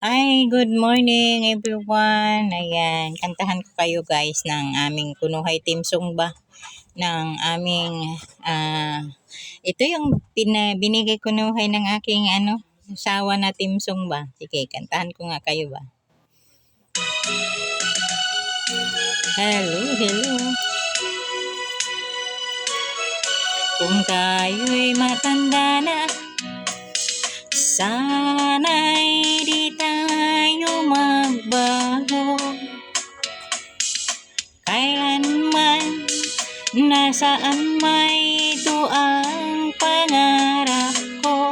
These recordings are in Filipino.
Ay, good morning everyone. Ayan, kantahan ko kayo guys ng aming Kunuhay Team Sungba ng aming ah ito yung pina, binigay kunuhay ng aking ano, sawa na Team Sungba. Sige, kantahan ko nga kayo ba. Hello, hello. Kung kayo'y matanda na, sana'y nasaan may ito ang pangarap ko.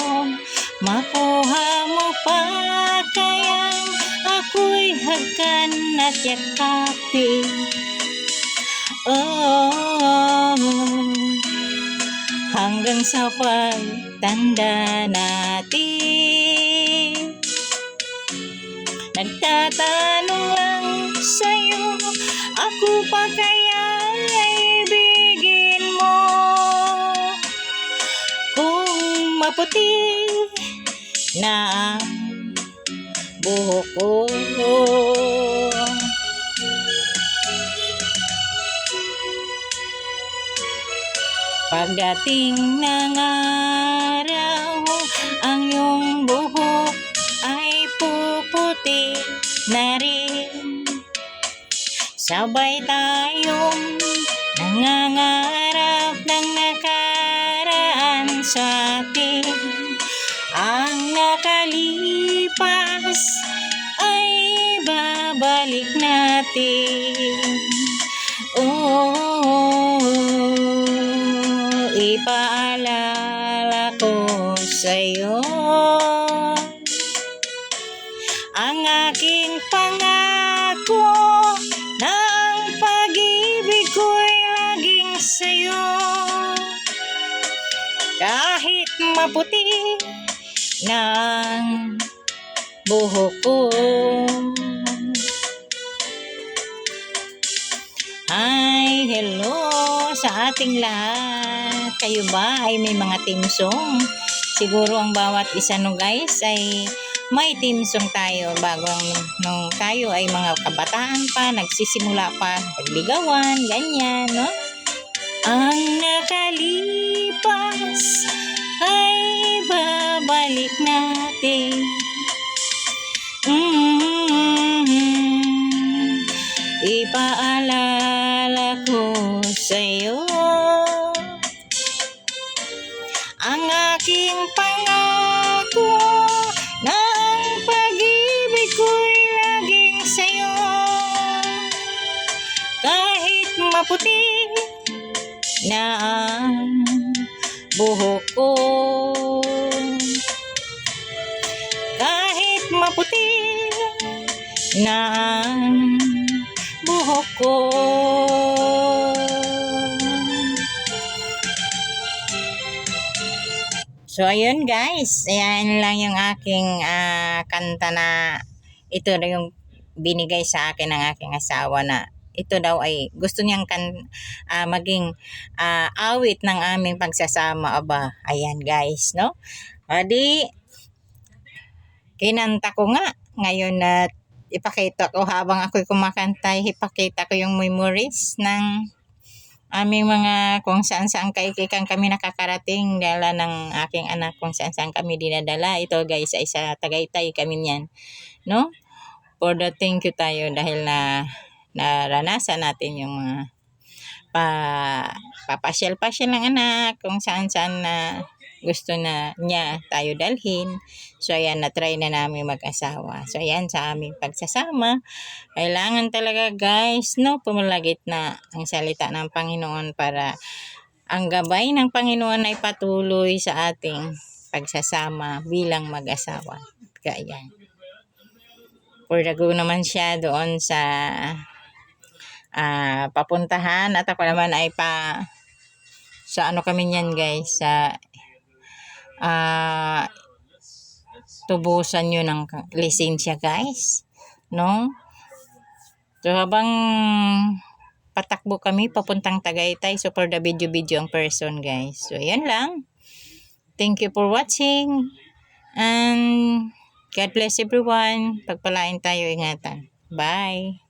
Makuha mo pa kayang ako'y hagkan at yakapin. Oh, hanggang sa pagtanda natin. Nagtatanong maputi na buhok ko. Pagdating ng araw, ang iyong buhok ay puputi na rin. Sabay tayong nangangarap natin. Oh, ipaalala ko sa'yo ang aking pangako na ang pag-ibig ko'y laging sa'yo. Kahit maputi ang buhok ko. Hi, hello sa ating lahat. Kayo ba ay may mga team song? Siguro ang bawat isa no guys ay may team song tayo bago nung tayo ay mga kabataan pa, nagsisimula pa, pagligawan, ganyan, no? Ang nakalipas ay babalik natin. Mm, sa'yo ang aking pangako na ang pag-ibig ko'y laging sa'yo. Kahit maputi na ang buhok ko. Kahit maputi na ang buhok ko. So, ayun guys. Ayan lang yung aking ah, kanta na ito na yung binigay sa akin ng aking asawa na ito daw ay gusto niyang kan ah, maging ah, awit ng aming pagsasama aba ayan guys no adi kinanta ko nga ngayon na ipakita ko habang ako'y kumakanta ipakita ko yung memories ng aming mga kung saan saan kaikikan kami nakakarating dala ng aking anak kung saan saan kami dinadala. Ito guys ay sa Tagaytay kami niyan no? For the thank you tayo dahil na naranasan natin yung mga pa papasyal-pasyal ng anak kung saan saan na gusto na niya tayo dalhin. So ayan, na-try na namin mag-asawa. So ayan, sa aming pagsasama, kailangan talaga guys, no, pumulagit na ang salita ng Panginoon para ang gabay ng Panginoon ay patuloy sa ating pagsasama bilang mag-asawa. Kaya ayan. For the go naman siya doon sa ah papuntahan at ako naman ay pa sa ano kami niyan guys sa ah tubusan nyo ng lisensya guys no so habang patakbo kami papuntang Tagaytay so for the video video ang person guys so yan lang thank you for watching and God bless everyone. Pagpalain tayo, ingatan. Bye.